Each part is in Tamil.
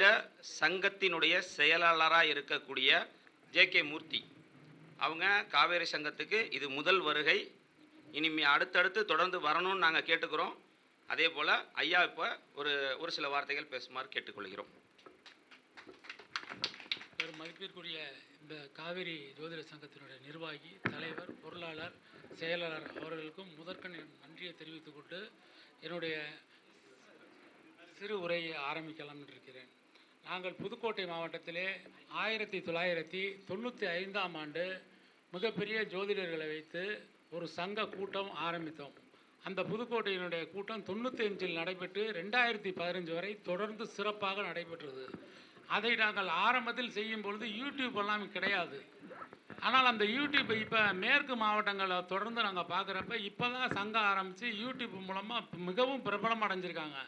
புதுக்கோட்டை ஜோதிட சங்கத்தினுடைய செயலாளராக இருக்கக்கூடிய ஜே கே மூர்த்தி. அவங்க காவேரி சங்கத்துக்கு இது முதல் வருகை. இனிமே அடுத்தடுத்து தொடர்ந்து வரணும்னு நாங்கள் கேட்டுக்கிறோம். அதே போல் ஐயா இப்போ ஒரு ஒரு சில வார்த்தைகள் பேசுமாறு கேட்டுக்கொள்கிறோம். பெரும் மதிப்பிற்குரிய இந்த காவிரி ஜோதிட சங்கத்தினுடைய நிர்வாகி தலைவர் பொருளாளர் செயலாளர் அவர்களுக்கும் முதற்கண் நன்றியை தெரிவித்துக் கொண்டு என்னுடைய சிறு உரையை ஆரம்பிக்கலாம் இருக்கிறேன். நாங்கள் புதுக்கோட்டை மாவட்டத்திலே ஆயிரத்தி தொள்ளாயிரத்தி தொண்ணூற்றி ஐந்தாம் ஆண்டு மிகப்பெரிய ஜோதிடர்களை வைத்து ஒரு சங்க கூட்டம் ஆரம்பித்தோம். அந்த புதுக்கோட்டையினுடைய கூட்டம் தொண்ணூற்றி அஞ்சில் நடைபெற்று ரெண்டாயிரத்தி பதினஞ்சு வரை தொடர்ந்து சிறப்பாக நடைபெற்றது. அதை நாங்கள் ஆரம்பத்தில் செய்யும் பொழுது யூடியூப் எல்லாம் கிடையாது. ஆனால் அந்த யூடியூப் இப்போ மேற்கு மாவட்டங்களை தொடர்ந்து நாங்கள் பார்க்குறப்ப இப்போ தான் சங்கம் ஆரம்பித்து யூடியூப் மூலமாக மிகவும் பிரபலம் அடைஞ்சிருக்காங்க.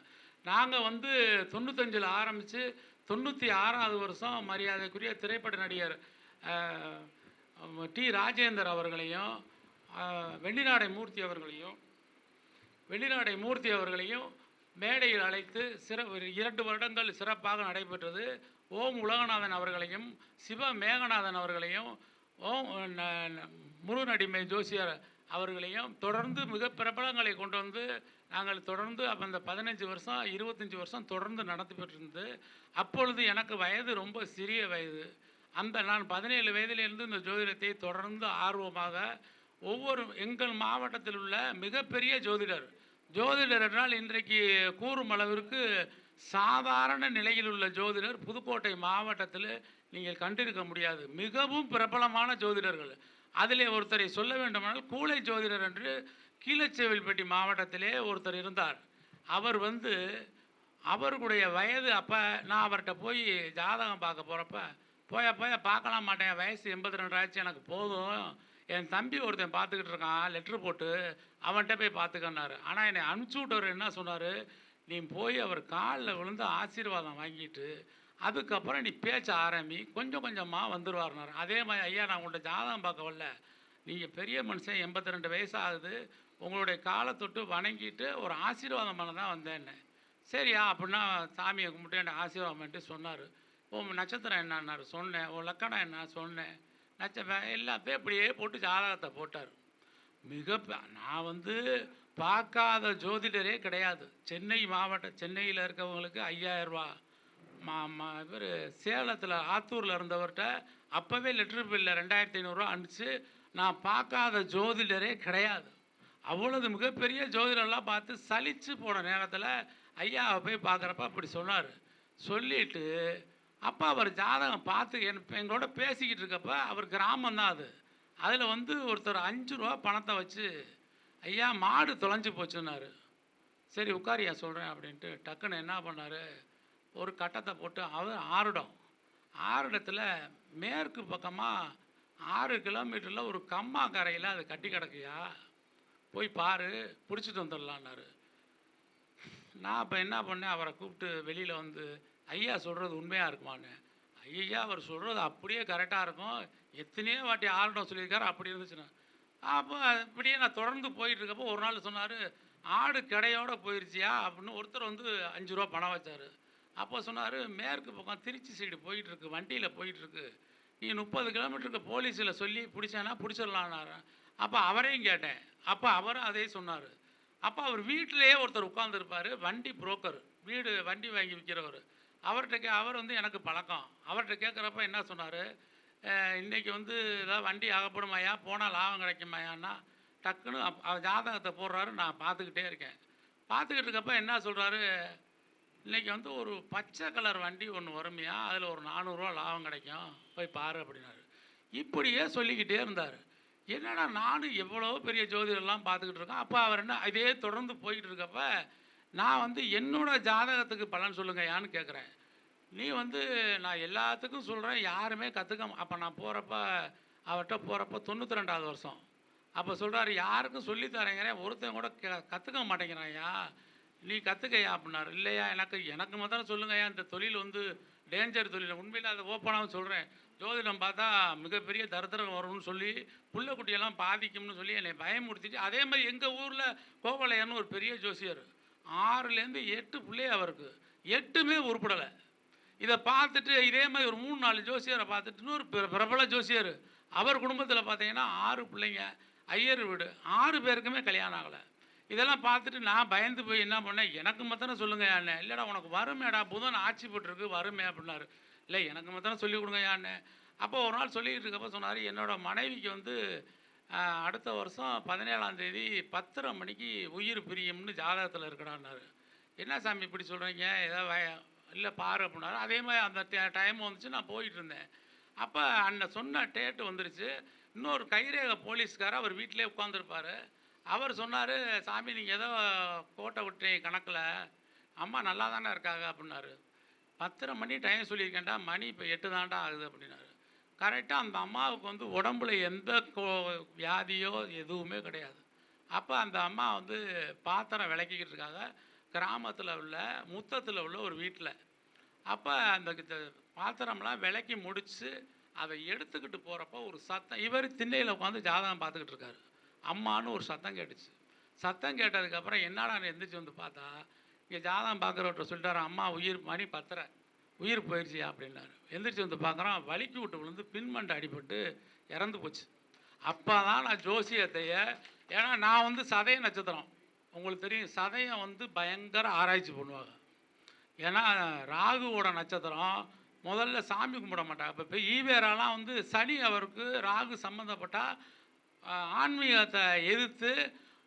நாங்கள் வந்து தொண்ணூத்தஞ்சில் ஆரம்பித்து தொண்ணூற்றி ஆறாவது வருஷம் மரியாதைக்குரிய திரைப்பட நடிகர் டி ராஜேந்தர் அவர்களையும் வெள்ளிநாடை மூர்த்தி அவர்களையும் வெள்ளிநாடை மூர்த்தி அவர்களையும் மேடையில் அழைத்து சிற ஒரு இரண்டு வருடங்கள் சிறப்பாக நடைபெற்றது. ஓம் உலகநாதன் அவர்களையும் சிவ மேகநாதன் அவர்களையும் ஓம் முருநடிமை ந- ஜோசியர் அவர்களையும் தொடர்ந்து மிக பிரபலங்களை கொண்டு வந்து நாங்கள் தொடர்ந்து அந்த பதினஞ்சு வருஷம் இருபத்தஞ்சி வருஷம் தொடர்ந்து நடத்தி பெற்றிருந்து அப்பொழுது எனக்கு வயது ரொம்ப சிறிய வயது. அந்த நான் பதினேழு வயதிலிருந்து இந்த ஜோதிடத்தை தொடர்ந்து ஆர்வமாக ஒவ்வொரு எங்கள் மாவட்டத்தில் உள்ள மிகப்பெரிய ஜோதிடர். ஜோதிடர் என்றால் இன்றைக்கு கூறும் அளவிற்கு சாதாரண நிலையில் உள்ள ஜோதிடர். புதுக்கோட்டை மாவட்டத்தில் நீங்கள் கண்டிருக்க முடியாது. மிகவும் பிரபலமான ஜோதிடர்கள். அதிலே ஒருத்தரை சொல்ல வேண்டுமானால் கூலை ஜோதிடர் என்று கீழச்செவில்பட்டி மாவட்டத்திலே ஒருத்தர் இருந்தார். அவர் வந்து அவருடைய வயது அப்போ நான் அவர்கிட்ட போய் ஜாதகம் பார்க்க போகிறப்ப போய போய பார்க்கலாம் மாட்டேன். வயசு எண்பத்தி ரெண்டு ஆச்சு எனக்கு போதும். என் தம்பி ஒருத்தன் பார்த்துக்கிட்டு இருக்கான் லெட்ரு போட்டு அவன்கிட்ட போய் பார்த்துக்கன்னாரு. ஆனால் என்னை அனுப்பிச்சி விட்டவர் என்ன சொன்னார்? நீ போய் அவர் காலில் விழுந்து ஆசீர்வாதம் வாங்கிட்டு அதுக்கப்புறம் நீ பேச்ச ஆரம்பி கொஞ்சம் கொஞ்சமாக வந்துடுவார்னார் அதே மாதிரி ஐயா நான் உங்கள்கிட்ட ஜாதகம் பார்க்க வரல. நீங்கள் பெரிய மனுஷன் எண்பத்தி ரெண்டு வயசு ஆகுது. உங்களுடைய காலை தொட்டு வணங்கிட்டு ஒரு ஆசீர்வாதம் பண்ண தான் வந்தேன்னு. சரியா அப்படின்னா சாமியை கும்பிட்டு எனக்கு ஆசீர்வாதம் பண்ணிட்டு சொன்னார். உன் நட்சத்திரம் என்னன்னாரு? சொன்னேன். உன் லக்கணம் என்ன? சொன்னேன். நட்சத்திரம் எல்லாத்தையும் இப்படியே போட்டு ஜாதகத்தை போட்டார். மிக நான் வந்து பார்க்காத ஜோதிடரே கிடையாது. சென்னை மாவட்டம் சென்னையில் இருக்கவங்களுக்கு ஐயாயிரரூபா ரூபா. இவர் சேலத்தில் ஆத்தூரில் இருந்தவர்கிட்ட அப்போவே லெட்ரு பில்ல ரெண்டாயிரத்தி ஐநூறுரூவா அனுப்பிச்சு நான் பார்க்காத ஜோதிடரே கிடையாது. அவ்வளோது மிகப்பெரிய ஜோதிடர்லாம் பார்த்து சலித்து போன நேரத்தில் ஐயாவை போய் பார்க்குறப்ப அப்படி சொன்னார். சொல்லிட்டு அப்போ அவர் ஜாதகம் பார்த்து என் எங்களோட பேசிக்கிட்டு இருக்கப்ப அவர் கிராமம் தான் அது. அதில் வந்து ஒருத்தர் அஞ்சு ரூபா பணத்தை வச்சு ஐயா மாடு தொலைஞ்சு போச்சுன்னாரு. சரி உட்காரியா சொல்கிறேன் அப்படின்ட்டு டக்குன்னு என்ன பண்ணார்? ஒரு கட்டத்தை போட்டு அவர் ஆறுடம். ஆறுடத்தில் மேற்கு பக்கமாக ஆறு கிலோமீட்டரில் ஒரு கம்மா கரையில் அது கட்டி கிடக்குயா? போய் பாரு பிடிச்சிட்டு வந்துடலான்னாரு. நான் அப்போ என்ன பண்ணேன்? அவரை கூப்பிட்டு வெளியில் வந்து ஐயா சொல்கிறது உண்மையாக இருக்குமான்னு? ஐயா அவர் சொல்கிறது அப்படியே கரெக்டாக இருக்கும். எத்தனையோ வாட்டி ஆள்டம் சொல்லியிருக்காரு அப்படி இருந்துச்சுன்னா. அப்போ இப்படியே நான் தொடர்ந்து போயிட்டுருக்கப்போ ஒரு நாள் சொன்னார் ஆடு கிடையோடு போயிருச்சியா? அப்படின்னு ஒருத்தர் வந்து அஞ்சு ரூபா பணம் வச்சார். அப்போ சொன்னார் மேற்கு பக்கம் திருச்சி சைடு போயிட்டுருக்கு வண்டியில் போயிட்டுருக்கு. நீ முப்பது கிலோமீட்டருக்கு போலீஸில் சொல்லி பிடிச்சானா பிடிச்சிடலான்னாரு அப்போ அவரையும் கேட்டேன். அப்போ அவரும் அதே சொன்னார். அப்போ அவர் வீட்டிலேயே ஒருத்தர் உட்காந்துருப்பார் வண்டி புரோக்கர் வீடு வண்டி வாங்கி விற்கிறவர் அவர்கிட்ட கே அவர் வந்து எனக்கு பழக்கம். அவர்கிட்ட கேட்குறப்ப என்ன சொன்னார்? இன்றைக்கி வந்து ஏதாவது வண்டி ஆகப்படுமாயா போனால் லாபம் கிடைக்குமாயான்னா டக்குன்னு அப்- அவர் ஜாதகத்தை போடுறாரு நான் பார்த்துக்கிட்டே இருக்கேன். பார்த்துக்கிட்டு இருக்கப்ப என்ன சொல்கிறாரு இன்றைக்கி வந்து ஒரு பச்சை கலர் வண்டி ஒன்று வருமையா அதில் ஒரு நானூறுரூவா லாபம் கிடைக்கும். போய் பாரு அப்படின்னாரு. இப்படியே சொல்லிக்கிட்டே இருந்தார். என்னடா நானும் எவ்வளோ பெரிய ஜோதிடர்லாம் பார்த்துக்கிட்டு இருக்கேன் அப்போ அவர் என்ன இதே தொடர்ந்து போய்கிட்டு இருக்கப்ப நான் வந்து என்னோட ஜாதகத்துக்கு பலன் சொல்லுங்கய்யான்னு கேட்குறேன் நீ வந்து நான் எல்லாத்துக்கும் சொல்கிறேன் யாருமே கற்றுக்க அப்போ நான் போகிறப்ப அவர்கிட்ட போகிறப்ப தொண்ணூற்றி ரெண்டாவது வருஷம். அப்போ சொல்கிறாரு யாருக்கும் சொல்லித் தரேங்கிறேன் ஒருத்தன் கூட கற்றுக்க கற்றுக்க மாட்டேங்கிறான்யா நீ கற்றுக்கையா அப்படின்னாரு. இல்லையா எனக்கு எனக்கு முதல்ல சொல்லுங்கய்யா இந்த தொழில் வந்து டேஞ்சர் தொழில். உண்மையில் அதை ஓப்பனாக சொல்கிறேன் ஜோதிடம் பார்த்தா மிகப்பெரிய தரித்திரம் வரும்னு சொல்லி புள்ள குட்டியெல்லாம் பாதிக்கும்னு சொல்லி என்னை பயமுறுத்திட்டு அதே மாதிரி எங்கள் ஊரில் கோவலையன்னு ஒரு பெரிய ஜோசியர் ஆறுலேருந்து எட்டு பிள்ளை அவருக்கு. எட்டுமே உருப்படலை. இதை பார்த்துட்டு இதே மாதிரி ஒரு மூணு நாலு ஜோசியரை பார்த்துட்டு இன்னொரு பிர- பிரபல ஜோசியர் அவர் குடும்பத்தில் பார்த்தீங்கன்னா ஆறு பிள்ளைங்க ஐயர் வீடு ஆறு பேருக்குமே கல்யாணம் ஆகலை. இதெல்லாம் பார்த்துட்டு நான் பயந்து போய் என்ன பண்ணேன்? எனக்கு மத்தனை சொல்லுங்க யாண்ணே. இல்லைடா உனக்கு வருமேடா. புதன் ஆட்சி போட்டிருக்கு வருமே அப்படின்னாரு. இல்லை எனக்கு மத்தனை சொல்லி கொடுங்க யாண்ணே. அப்போ ஒரு நாள் சொல்லிக்கிட்டு இருக்கப்போ சொன்னார் என்னோட மனைவிக்கு வந்து அடுத்த வருஷம் பதினேழாம் தேதி பத்தரை மணிக்கு உயிர் பிரியும்னு ஜாதகத்தில் இருக்கடான்னாரு என்ன சாமி இப்படி சொல்கிறீங்க ஏதோ வய இல்லை பாரு அப்படின்னாரு. அதே மாதிரி அந்த டைம் வந்துச்சு நான் போயிட்டு இருந்தேன். அப்போ அண்ணன் சொன்ன டேட்டு வந்துருச்சு. இன்னொரு கைரேகை போலீஸ்காரர் அவர் வீட்டிலே உட்காந்துருப்பாரு அவர் சொன்னார் சாமி நீங்கள் ஏதோ கோட்டை விட்டீங்க கணக்கில் அம்மா நல்லா தானே இருக்காங்க அப்படின்னாரு. பத்தரை மணி டைம் சொல்லியிருக்கேன்டா மணி இப்போ எட்டு தாண்டா ஆகுது அப்படின்னாரு. கரெக்டாக அந்த அம்மாவுக்கு வந்து உடம்புல எந்த கோ- வியாதியோ எதுவுமே கிடையாது. அப்போ அந்த அம்மா வந்து பாத்திரம் விளக்கிக்கிட்டு இருக்காங்க. கிராமத்தில் உள்ள முத்தத்தில் உள்ள ஒரு வீட்டில் அப்போ அந்த பாத்திரம்லாம் விளக்கி முடித்து அதை எடுத்துக்கிட்டு போகிறப்போ ஒரு சத்தம் இவர் திண்ணையில் உட்காந்து ஜாதகம் பார்த்துக்கிட்டு இருக்காரு. அம்மான்னு ஒரு சத்தம் கேட்டுச்சு. சத்தம் கேட்டதுக்கப்புறம் என்னடா எந்திரிச்சு வந்து பார்த்தா இங்கே ஜாதகம் பார்க்குறவர்கிட்ட சொல்லிட்டாரு அம்மா உயிர் மணி பத்தரை. உயிர் போயிடுச்சு அப்படின்னாரு. எந்திரிச்சு வந்து பார்க்குறோம் வலிக்கு விட்டு விழுந்து பின்மண்டை அடிபட்டு இறந்து போச்சு. அப்போ தான் நான் ஜோசியத்தைய ஏன்னா நான் வந்து சதய நட்சத்திரம். உங்களுக்கு தெரியும் சதயம் வந்து பயங்கர ஆராய்ச்சி பண்ணுவாங்க. ஏன்னா ராகுவோட நட்சத்திரம் முதல்ல சாமி கும்பிட மாட்டாங்க. இப்போ இப்போ ஈவேராலாம் வந்து சனி அவருக்கு ராகு சம்மந்தப்பட்டால் ஆன்மீகத்தை எதிர்த்து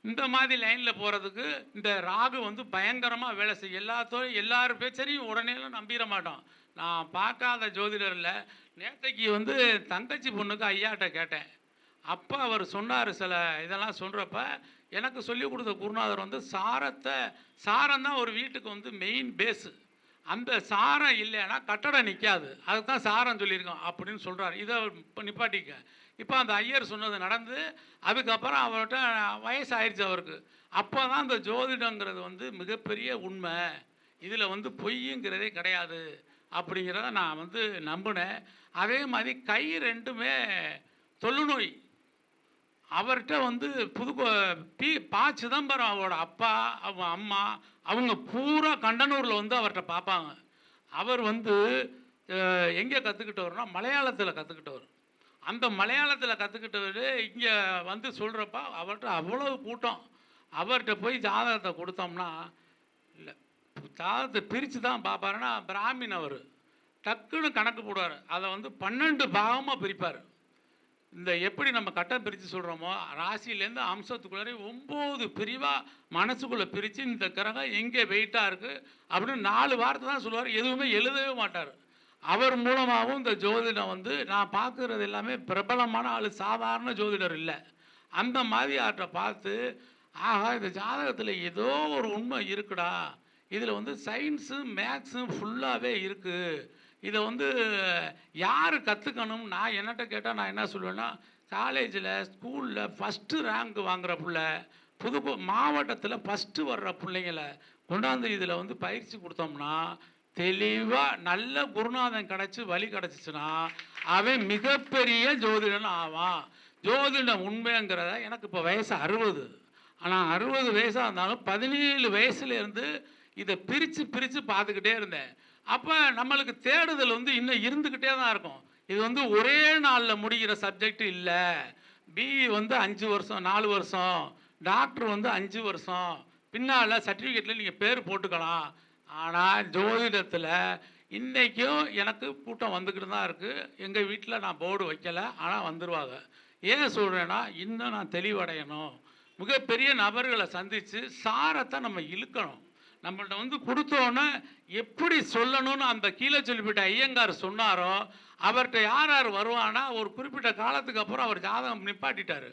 இந்த மாதிரி லைனில் போகிறதுக்கு இந்த ராகு வந்து பயங்கரமாக வேலை செய்யும். எல்லாத்தோடும் எல்லார் பேச்சரையும் உடனேலாம் நம்பிட மாட்டோம் நான் பார்க்காத ஜோதிடரில் நேற்றைக்கு வந்து தங்கச்சி பொண்ணுக்கு ஐயாட்ட கேட்டேன். அப்போ அவர் சொன்னார் சில இதெல்லாம் சொல்கிறப்ப எனக்கு சொல்லிக் கொடுத்த குருநாதர் வந்து சாரத்தை சாரம் தான் ஒரு வீட்டுக்கு வந்து மெயின் பேஸு அந்த சாரம் இல்லைன்னா கட்டடம் நிற்காது அதுக்கு தான் சாரம் சொல்லியிருக்கோம் அப்படின்னு சொல்கிறார் இதை இப்போ நிப்பாட்டிக்க. இப்போ அந்த ஐயர் சொன்னது நடந்து அதுக்கப்புறம் அவர்கிட்ட வயசாயிருச்சு அவருக்கு. அப்போ தான் அந்த ஜோதிடங்கிறது வந்து மிகப்பெரிய உண்மை. இதில் வந்து பொய்யுங்கிறதே கிடையாது அப்படிங்கிறத நான் வந்து நம்பினேன். அதே மாதிரி கை ரெண்டுமே தொழுநோய். அவர்கிட்ட வந்து புது பி பா சிதம்பரம் அவரோட அப்பா அவங்க அம்மா அவங்க பூரா கண்டனூரில் வந்து அவர்கிட்ட பார்ப்பாங்க அவர் வந்து எங்கே கற்றுக்கிட்டவர்னா மலையாளத்தில் கற்றுக்கிட்டவர் அந்த மலையாளத்தில் கற்றுக்கிட்டவர் இங்கே வந்து சொல்கிறப்ப அவர்கிட்ட அவ்வளவு கூட்டம். அவர்கிட்ட போய் ஜாதகத்தை கொடுத்தோம்னா இல்லை ஜாதகத்தை பிரித்து தான் பார்ப்பாருன்னா பிராமின் அவர். டக்குன்னு கணக்கு போடுவார். அதை வந்து பன்னெண்டு பாகமாக பிரிப்பார். இந்த எப்படி நம்ம கட்டம் பிரித்து சொல்கிறோமோ ராசியிலேருந்து அம்சத்துக்குள்ளே ஒம்பது பிரிவாக மனசுக்குள்ளே பிரித்து இந்த கிரகம் எங்கே வெயிட்டாக இருக்குது அப்படின்னு நாலு வார்த்தை தான் சொல்லுவார். எதுவுமே எழுதவே மாட்டார். அவர் மூலமாகவும் இந்த ஜோதிடம் வந்து நான் பார்க்குறது எல்லாமே பிரபலமான ஆள் சாதாரண ஜோதிடர் இல்லை. அந்த மாதிரி அவர்கிட்ட பார்த்து ஆகா இந்த ஜாதகத்தில் ஏதோ ஒரு உண்மை இருக்குடா. இதில் வந்து சயின்ஸும் மேக்ஸும் ஃபுல்லாகவே இருக்குது இதை வந்து யார் கற்றுக்கணும் நான் என்னட்ட கேட்டால் நான் என்ன சொல்லுவேன்னா காலேஜில் ஸ்கூலில் ஃபஸ்ட்டு ரேங்க் வாங்குகிற பிள்ளை புது மாவட்டத்தில் ஃபஸ்ட்டு வர்ற பிள்ளைங்கள கொண்டாந்து இதில் வந்து பயிற்சி கொடுத்தோம்னா தெளிவாக நல்ல குருநாதன் கிடச்சி வழி கிடச்சிச்சுன்னா அவன் மிகப்பெரிய ஜோதிடன் ஆவான். ஜோதிடம் உண்மைங்கிறத எனக்கு இப்போ வயசு அறுபது. ஆனால் அறுபது வயசாக இருந்தாலும் பதினேழு வயசுலேருந்து இதை பிரித்து பிரித்து பார்த்துக்கிட்டே இருந்தேன். அப்போ நம்மளுக்கு தேடுதல் வந்து இன்னும் இருந்துக்கிட்டே தான் இருக்கும். இது வந்து ஒரே நாளில் முடிகிற சப்ஜெக்ட் இல்லை. பிஇ வந்து அஞ்சு வருஷம் நாலு வருஷம். டாக்டர் வந்து அஞ்சு வருஷம். பின்னால் சர்டிஃபிகேட்டில் நீங்கள் பேர் போட்டுக்கலாம். ஆனால் ஜோதிடத்தில் இன்றைக்கும் எனக்கு கூட்டம் வந்துக்கிட்டு தான் இருக்குது எங்கள் வீட்டில் நான் போர்டு வைக்கலை ஆனால் வந்துடுவாங்க ஏன் சொல்கிறேன்னா இன்னும் நான் தெளிவடையணும். மிகப்பெரிய நபர்களை சந்தித்து சாரத்தை நம்ம இழுக்கணும். நம்மள்ட்ட வந்து கொடுத்தோன்னே எப்படி சொல்லணும்னு அந்த கீழே சொல்லிவிட்ட ஐயங்கார் சொன்னாரோ அவர்கிட்ட யார் யார் வருவானா ஒரு குறிப்பிட்ட காலத்துக்கு அப்புறம் அவர் ஜாதகம் நிப்பாட்டிட்டார்.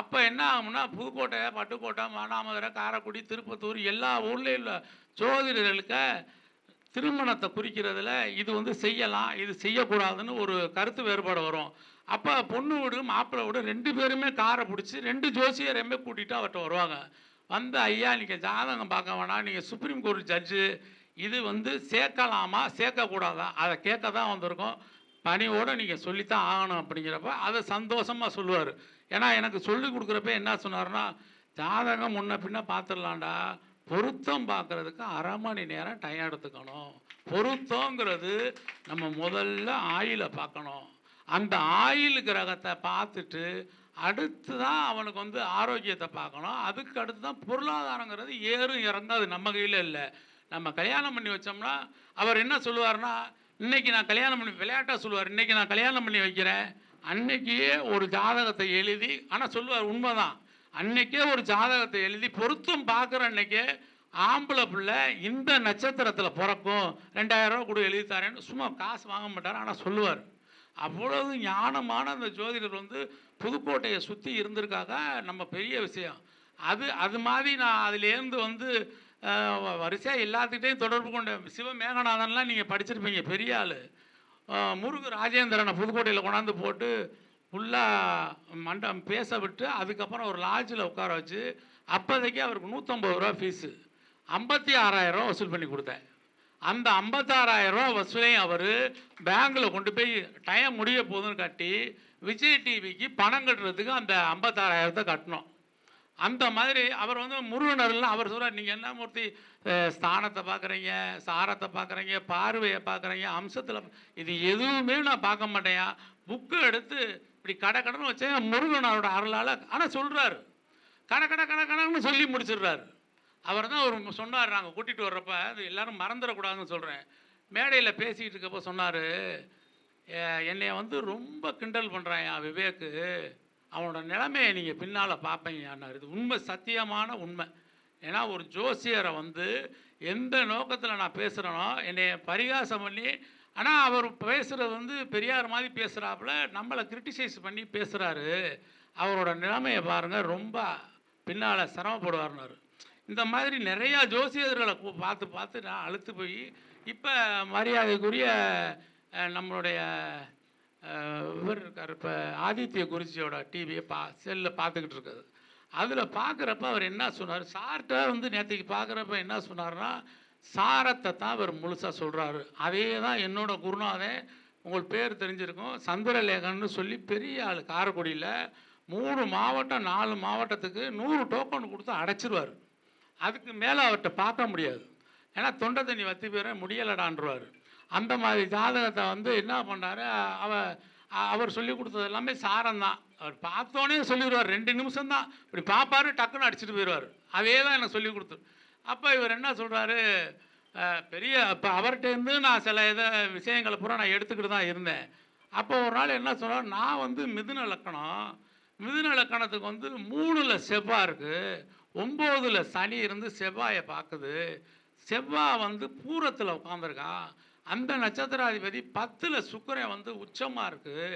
அப்போ என்ன ஆகும்னா புதுக்கோட்டை பட்டுக்கோட்டை மானாமதுரை காரைக்குடி திருப்பத்தூர் எல்லா ஊர்லேயும் உள்ள ஜோதிடர்களுக்கு திருமணத்தை குறிக்கிறதுல இது வந்து செய்யலாம் இது செய்யக்கூடாதுன்னு ஒரு கருத்து வேறுபாடு வரும். அப்போ பொண்ணு வீடு மாப்பிள்ளை வீடு ரெண்டு பேருமே காரை பிடிச்சி ரெண்டு ஜோசியரையுமே கூட்டிகிட்டு அவர்கிட்ட வருவாங்க. வந்து ஐயா நீங்கள் ஜாதகம் பார்க்க வேணாம். நீங்கள் சுப்ரீம் கோர்ட் ஜட்ஜு இது வந்து சேர்க்கலாமா? சேர்க்கக்கூடாதா? அதை கேட்க தான் வந்திருக்கோம். பணியோடு நீங்கள் சொல்லித்தான் ஆகணும் அப்படிங்கிறப்ப அதை சந்தோஷமாக சொல்லுவார். ஏன்னா எனக்கு சொல்லி கொடுக்குறப்ப என்ன சொன்னார்னா ஜாதகம் முன்ன பின்ன பார்த்துடலாண்டா பொருத்தம் பார்க்கறதுக்கு அரை மணி நேரம் டைம் எடுத்துக்கணும். பொருத்தங்கிறது நம்ம முதல்ல ஆயிலை பார்க்கணும். அந்த ஆயில் கிரகத்தை பார்த்துட்டு அடுத்து தான் அவனுக்கு வந்து ஆரோக்கியத்தை பார்க்கணும். அதுக்கு அடுத்து தான் பொருளாதாரங்கிறது ஏறும் இறங்காது நம்ம கையில் இல்லை. நம்ம கல்யாணம் பண்ணி வச்சோம்னா அவர் என்ன சொல்லுவார்னா இன்னைக்கு நான் கல்யாணம் பண்ணி விளையாட்டாக சொல்லுவார் இன்னைக்கு நான் கல்யாணம் பண்ணி வைக்கிறேன். அன்னைக்கே ஒரு ஜாதகத்தை எழுதி ஆனால் சொல்லுவார் உண்மைதான். அன்னைக்கே ஒரு ஜாதகத்தை எழுதி பொருத்தம் பார்க்குற அன்னைக்கே ஆம்பளை பிள்ளை இந்த நட்சத்திரத்தில் பிறக்கும். ரெண்டாயிரம் ரூபா கூட எழுதி தரேன்னு சும்மா காசு வாங்க மாட்டார் ஆனால் சொல்லுவார். அவ்வளவு ஞானமான அந்த ஜோதிடர் வந்து புதுக்கோட்டையை சுற்றி இருந்திருக்காக நம்ம பெரிய விஷயம். அது அது மாதிரி நான் அதுலேருந்து வந்து வரிசையாக எல்லாத்துக்கிட்டையும் தொடர்பு கொண்ட சிவமேகநாதன்லாம் நீங்கள் படிச்சிருப்பீங்க பெரிய ஆள். முருகு ராஜேந்திரனை புதுக்கோட்டையில் கொண்டாந்து போட்டு ஃபுல்லாக மண்டம் பேச விட்டு அதுக்கப்புறம் ஒரு லாட்ஜில் உட்கார வச்சு அப்போதைக்கு அவருக்கு நூற்றம்பது ரூபா ஃபீஸு ஐம்பத்தி ஆறாயிரம் வசூல் பண்ணி கொடுத்தேன். அந்த ஐம்பத்தாறாயிரம் ரூபா வசூலையும் அவர் பேங்க்கில் கொண்டு போய் டைம் முடிய போதுன்னு கட்டி விஜய் டிவிக்கு பணம் கட்டுறதுக்கு அந்த ஐம்பத்தாறாயிரத்தை கட்டணும் அந்த மாதிரி அவர் வந்து முருகனர்லாம் அவர் சொல்கிறார் நீங்கள் என்ன மூர்த்தி ஸ்தானத்தை பார்க்குறீங்க சாரத்தை பார்க்குறீங்க பார்வையை பார்க்குறீங்க அம்சத்தில் இது எதுவுமே நான் பார்க்க மாட்டேயா புக்கு எடுத்து இப்படி கடை கடன் வச்சேன். முருகனரோட அருளால் ஆனால் சொல்கிறாரு கடை கடை கடை கடன்னு சொல்லி முடிச்சிடுறாரு. அவர் தான் அவர் சொன்னார். நாங்கள் கூட்டிகிட்டு வர்றப்ப அது எல்லாரும் மறந்துடக்கூடாதுன்னு சொல்கிறேன் மேடையில் பேசிக்கிட்டு இருக்கப்போ சொன்னார் என்னை வந்து ரொம்ப கிண்டல் பண்ணுறான் விவேக்கு. அவனோட நிலைமையை நீங்கள் பின்னால் பார்ப்பீங்கன்னார் இது உண்மை சத்தியமான உண்மை. ஏன்னா ஒரு ஜோசியரை வந்து எந்த நோக்கத்தில் நான் பேசுகிறேனோ என்னை பரிகாசம் பண்ணி ஆனால் அவர் பேசுகிறது வந்து பெரியார் மாதிரி பேசுகிறாப்புல நம்மளை கிரிட்டிசைஸ் பண்ணி பேசுகிறாரு அவரோட நிலைமையை பாருங்கள் ரொம்ப பின்னால் சிரமப்படுவார்னாரு இந்த மாதிரி நிறையா ஜோசியர்களை பார்த்து பார்த்து நான் அழுத்து போய் இப்போ மரியாதைக்குரிய நம்மளுடைய இவர் இருக்கார் இப்போ ஆதித்ய குருஜியோட டிவியை பா செல்லில் பார்த்துக்கிட்டு இருக்குது அதில் பார்க்குறப்ப அவர் என்ன சொன்னார்? சார்கிட்ட வந்து நேற்றுக்கு பார்க்குறப்ப என்ன சொன்னார்னா சாரத்தை தான் அவர் முழுசாக சொல்கிறாரு அதே தான் என்னோட குருநாதன் உங்கள் பேர் தெரிஞ்சிருக்கும் சந்திரலேகன்னு சொல்லி பெரிய ஆள் காரைக்குடியில் மூணு மாவட்டம் நாலு மாவட்டத்துக்கு நூறு டோக்கன் கொடுத்து அடைச்சிருவார். அதுக்கு மேலே அவர்கிட்ட பார்க்க முடியாது. ஏன்னா தொண்டை தண்ணி வத்தி போயிட முடியலடான்றவார். அந்த மாதிரி ஜாதகத்தை வந்து என்ன பண்ணாரு? அவ அவர் சொல்லி கொடுத்தது எல்லாமே சாரம் தான் அவர் பார்த்தோன்னே சொல்லிடுவார். ரெண்டு நிமிஷம் தான் இப்படி பார்ப்பாரு டக்குன்னு அடிச்சுட்டு போயிடுவார். அதே தான் எனக்கு சொல்லி கொடுத்து. அப்போ இவர் என்ன சொல்கிறாரு பெரிய அப்போ அவர்கிட்டேருந்து நான் சில இதை விஷயங்களை பூரா நான் எடுத்துக்கிட்டு தான் இருந்தேன். அப்போ ஒரு நாள் என்ன சொல்கிறார் நான் வந்து மிதுன லக்கணம் மிதுன லக்கணத்துக்கு வந்து மூணில் செவ்வாய் இருக்குது ஒம்போதில் சனி இருந்து செவ்வாயை பார்க்குது. செவ்வாய் வந்து பூரத்தில் உட்காந்துருக்கான் அந்த நட்சத்திராதிபதி பத்தில் சுக்கரன் வந்து உச்சமாக இருக்குது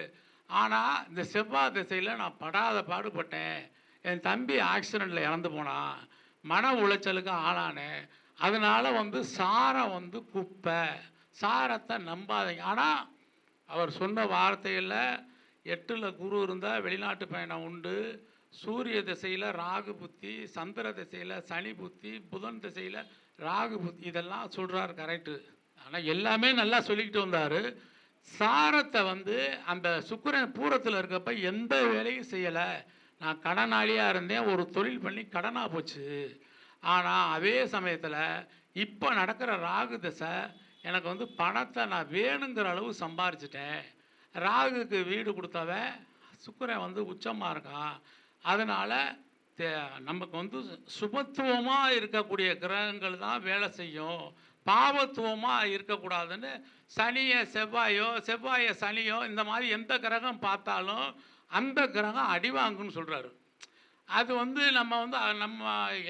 ஆனால் இந்த செவ்வாய் திசையில் நான் படாத பாடுபட்டேன். என் தம்பி ஆக்சிடெண்ட்டில் இறந்து போனான் மன உளைச்சலுக்கு ஆளானேன் அதனால் வந்து சாரம் வந்து குப்பை. சாரத்தை நம்பாதீங்க. ஆனால் அவர் சொன்ன வார்த்தையில் எட்டில் குரு இருந்தால் வெளிநாட்டு பயணம் உண்டு. சூரிய திசையில் ராகு புத்தி சந்திர திசையில் சனி புத்தி புதன் திசையில் ராகு புத்தி இதெல்லாம் சொல்கிறார் கரெக்டு ஆனால் எல்லாமே நல்லா சொல்லிக்கிட்டு வந்தார். சாரத்தை வந்து அந்த சுக்கிரன் பூரத்தில் இருக்கப்ப எந்த வேலையும் செய்யலை. நான் கடனாளியாக இருந்தேன் ஒரு தொழில் பண்ணி கடனாக போச்சு. ஆனால் அதே சமயத்தில் இப்போ நடக்கிற ராகு திசை எனக்கு வந்து பணத்தை நான் வேணுங்கிற அளவு சம்பாரிச்சிட்டேன். ராகுக்கு வீடு கொடுத்தவன் சுக்கிரன் வந்து உச்சமாக இருக்கான். அதனால் நமக்கு வந்து சுபத்துவமாக இருக்கக்கூடிய கிரகங்கள் தான் வேலை செய்யும். பாவத்துவமாக இருக்கக்கூடாதுன்னு சனியை செவ்வாயோ செவ்வாயை சனியோ இந்த மாதிரி எந்த கிரகம் பார்த்தாலும் அந்த கிரகம் அடிவாங்குன்னு சொல்கிறாரு அது வந்து நம்ம வந்து நம்ம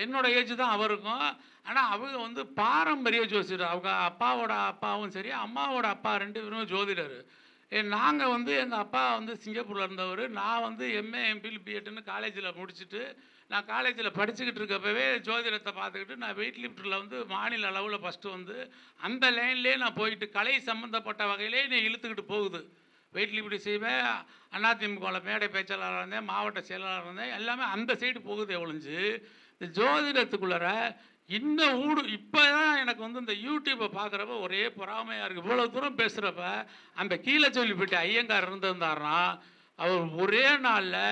என்னோட ஏஜ் தான் அவருக்கும் ஆனால் அவங்க வந்து பாரம்பரிய ஜோசிடர் அவங்க அப்பாவோட அப்பாவும் சரி அம்மாவோட அப்பா ரெண்டு பேரும் ஜோதிடர். நாங்கள் வந்து எங்கள் அப்பா வந்து சிங்கப்பூரில் இருந்தவர். நான் வந்து எம்ஏ எம்பில் பிஎட்னு காலேஜில் முடிச்சுட்டு நான் காலேஜில் படிச்சுக்கிட்டு இருக்கப்பவே ஜோதிடத்தை பார்த்துக்கிட்டு நான் வெயிட் லிஃப்ட்டில் வந்து மாநில அளவில் ஃபஸ்ட்டு வந்து அந்த லைன்லேயே நான் போயிட்டு கலை சம்மந்தப்பட்ட வகையிலே நீ இழுத்துக்கிட்டு போகுது. வெயிட் லிஃப்ட் செய்வேன் அதிமுகவில் மேடை பேச்சாளராக இருந்தேன் மாவட்ட செயலாளராக இருந்தேன் எல்லாமே அந்த சைடு போகுது ஒழிஞ்சு இந்த ஜோதிடத்துக்குள்ளார இந்த ஊடு இப்போ தான் எனக்கு வந்து இந்த யூடியூப்பை பார்க்குறப்ப ஒரே பொறாமையாக இருக்குது இவ்வளோ தூரம் பேசுகிறப்ப அந்த கீழே சொல்லிப்பட்டு ஐயங்கார் இருந்திருந்தாருன்னா அவர் ஒரே நாளில்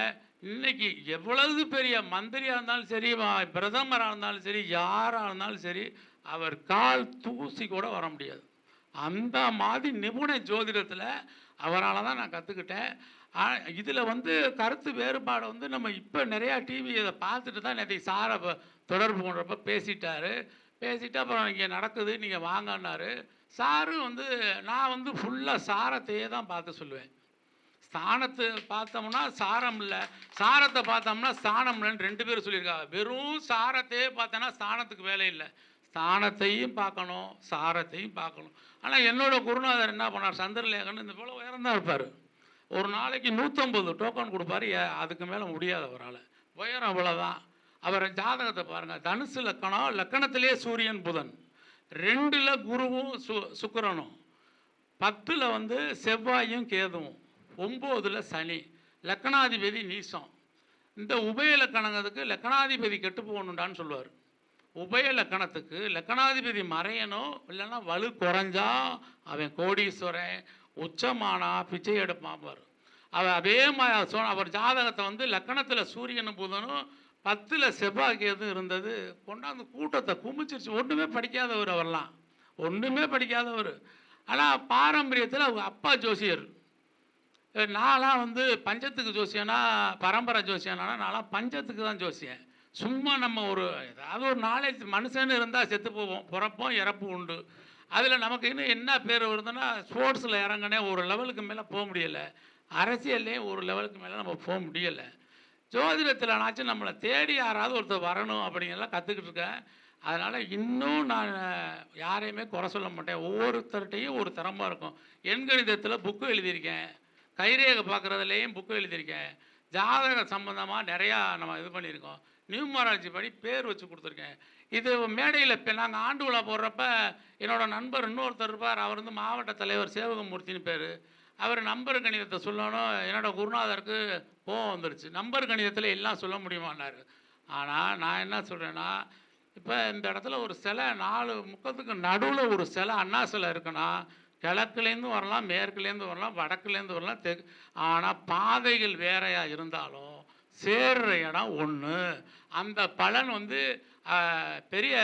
இன்னைக்கு எவ்வளவு பெரிய மந்திரியாக இருந்தாலும் சரி பிரதமராக இருந்தாலும் சரி யாராக இருந்தாலும் சரி அவர் கால் தூசி கூட வர முடியாது. அந்த மாதிரி நிபுண ஜோதிடத்தில் அவரால் தான் நான் கற்றுக்கிட்டேன் இதில் வந்து கருத்து வேறுபாடு வந்து நம்ம இப்போ நிறையா டிவி இதை பார்த்துட்டு தான் நேற்று சாரை தொடர்பு கொண்டப்ப பேசிட்டாரு. பேசிட்டு அப்புறம் இங்கே நடக்குது நீங்கள் வாங்கன்னாரு. சாரு வந்து நான் வந்து ஃபுல்லாக சாரத்தையே தான் பார்த்து சொல்லுவேன். ஸ்தானத்தை பார்த்தோம்னா சாரம் இல்லை. சாரத்தை பார்த்தோம்னா ஸ்தானம் இல்லைன்னு ரெண்டு பேரும் சொல்லியிருக்காங்க. வெறும் சாரத்தையே பார்த்தோன்னா ஸ்தானத்துக்கு வேலை இல்லை. ஸ்தானத்தையும் பார்க்கணும் சாரத்தையும் பார்க்கணும். ஆனால் என்னோடய குருநாதர் என்ன பண்ணார்? சந்திரலேகன் இந்த போல் உயர்ந்தான் இருப்பார். ஒரு நாளைக்கு நூற்றம்பது டோக்கன் கொடுப்பாரு. அதுக்கு மேலே முடியாது அவரால். உயரம் அவ்வளோதான் அவர் ஜாதகத்தை பாருங்கள் தனுசு லக்கணம் லக்கணத்திலே சூரியன் புதன். ரெண்டில் குருவும் சு சுக்கரனும். பத்தில் வந்து செவ்வாயும் கேதுவும். ஒம்போதில் சனி. லக்கணாதிபதி நீசம். இந்த உபய லக்கணத்துக்கு லக்கணாதிபதி கெட்டு போகணுண்டான்னு சொல்லுவார். உபய லக்கணத்துக்கு லக்கணாதிபதி மறையணும். இல்லைன்னா வலு குறைஞ்சா அவன் கோடீஸ்வரன் உச்சமானா பிச்சை எடுப்பான் அவர் அதே மாதிரி அவர் ஜாதகத்தை வந்து லக்கணத்தில் சூரியனும் புதனும் பத்தில் செவ்வாய்க்கு எதுவும் இருந்தது. கொண்டாந்து கூட்டத்தை குமிச்சிருச்சு. ஒன்றுமே படிக்காதவர் அவரெல்லாம் ஒன்றுமே படிக்காதவர். ஆனால் பாரம்பரியத்தில் அவங்க அப்பா ஜோசியர். நான்லாம் வந்து பஞ்சத்துக்கு ஜோசியனா பரம்பரை ஜோசியனா நான்லாம் பஞ்சத்துக்கு தான் ஜோசியன். சும்மா நம்ம ஒரு ஏதாவது ஒரு நாலேஜ் மனுஷன்னு இருந்தால் செத்து போவோம். பிறப்போம் இறப்பு உண்டு. அதில் நமக்கு இன்னும் என்ன பேர் வருதுன்னா ஸ்போர்ட்ஸில் இறங்கினே ஒரு லெவலுக்கு மேலே போக முடியலை. அரசியல்லையும் ஒரு லெவலுக்கு மேலே நம்ம போக முடியலை. ஜோதிடத்தில்னாச்சும் நம்மளை தேடி யாராவது ஒருத்தர் வரணும் அப்படிங்கலாம் கற்றுக்கிட்டு இருக்கேன். அதனால் இன்னும் நான் யாரையுமே குறை சொல்ல மாட்டேன். ஒவ்வொருத்தர்கிட்டையும் ஒரு திறமா இருக்கும். எண்கணிதத்தில் புக்கு எழுதியிருக்கேன். கைரேகை பார்க்குறதுலேயும் புக்கு எழுதியிருக்கேன். ஜாதக சம்மந்தமாக நிறையா நம்ம இது பண்ணியிருக்கோம். நியூமராலஜி படி பேர் வச்சு கொடுத்துருக்கேன். இது மேடையில் இப்போ நாங்கள் ஆண்டு விழா போடுறப்ப என்னோட நண்பர் இன்னொருத்தர் இருப்பார். அவர் வந்து மாவட்ட தலைவர் சேவகமூர்த்தின்னு பேர். அவர் நம்பர் கணிதத்தை சொல்லணும். என்னோடய குருநாதருக்கு கோவம் வந்துருச்சு. நம்பர் கணிதத்தில் எல்லாம் சொல்ல முடியுமான்னாரு. ஆனால் நான் என்ன சொல்கிறேன்னா இப்போ இந்த இடத்துல ஒரு சிலை நாலு முக்கத்துக்கு நடுவில் ஒரு சிலை அண்ணா சிலை இருக்குன்னா கிழக்குலேருந்து வரலாம் மேற்குலேருந்து வரலாம் வடக்குலேருந்து வரலாம் தெ ஆனால் பாதைகள் வேறையாக இருந்தாலும் சேர்ற இடம் ஒன்று அந்த பலன் வந்து பெரிய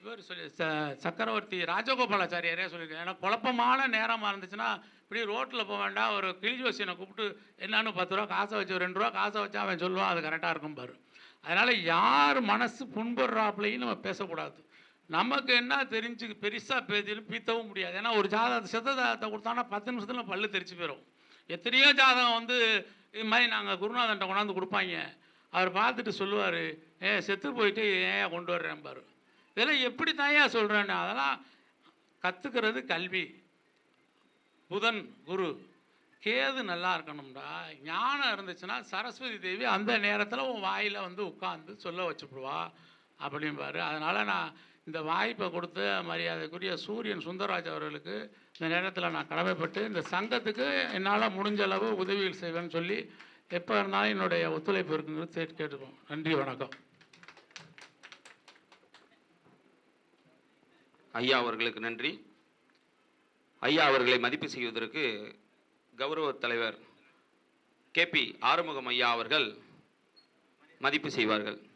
இவர் சொல்லி ச சக்கரவர்த்தி ராஜகோபாலாச்சாரியாரே சொல்லியிருக்காரு. ஏன்னா குழப்பமான நேரமாக இருந்துச்சுன்னா இப்படி ரோட்டில் போக வேண்டாம் ஒரு கிளிஜோசியனை கூப்பிட்டு என்னன்னு பத்து ரூபா காசை வச்சு ஒரு ரெண்டு ரூபா காசை வச்சு அவன் சொல்லுவான் அது கரெக்டாக இருக்கும் பாரு. அதனால் யார் மனசு புண்படுறாப்புலையும் நம்ம பேசக்கூடாது. நமக்கு என்ன தெரிஞ்சு பெருசாக பேசிட்டு பீத்தவும் முடியாது. ஏன்னா ஒரு ஜாதகத்தை சித்த ஜாதகத்தை கொடுத்தானா பத்து நிமிஷத்தில் பல்லு தெரிச்சு போயிடும் எத்தனையோ ஜாதகம் வந்து இது மாதிரி நாங்கள் குருநாதன்ட்ட கொண்டாந்து கொடுப்பாங்க. அவர் பார்த்துட்டு சொல்லுவார் ஏ செத்து போயிட்டு ஏன் கொண்டு வர்றேன் பாரு. இதெல்லாம் எப்படி தாயா சொல்கிறேன்னு அதெல்லாம் கற்றுக்கிறது கல்வி. புதன் குரு கேது நல்லா இருக்கணும்டா. ஞானம் இருந்துச்சுன்னா சரஸ்வதி தேவி அந்த நேரத்தில் உன் வாயில் வந்து உட்காந்து சொல்ல வச்சுப்படுவா அப்படிம்பாரு. அதனால் நான் இந்த வாய்ப்பை கொடுத்து மரியாதைக்குரிய சூரியன் சுந்தரராஜ் அவர்களுக்கு இந்த நேரத்தில் நான் கடமைப்பட்டு இந்த சங்கத்துக்கு என்னால் முடிஞ்ச அளவு உதவிகள் செய்வேன்னு சொல்லி எப்போ இருந்தாலும் என்னுடைய ஒத்துழைப்பு இருக்குங்கிறது கேட்டுக்கோம் நன்றி வணக்கம். ஐயா அவர்களுக்கு நன்றி. ஐயா அவர்களை மதிப்பு செய்வதற்கு கௌரவ தலைவர் கேபி ஆறுமுகம் ஐயா அவர்கள் மதிப்பு செய்வார்கள்.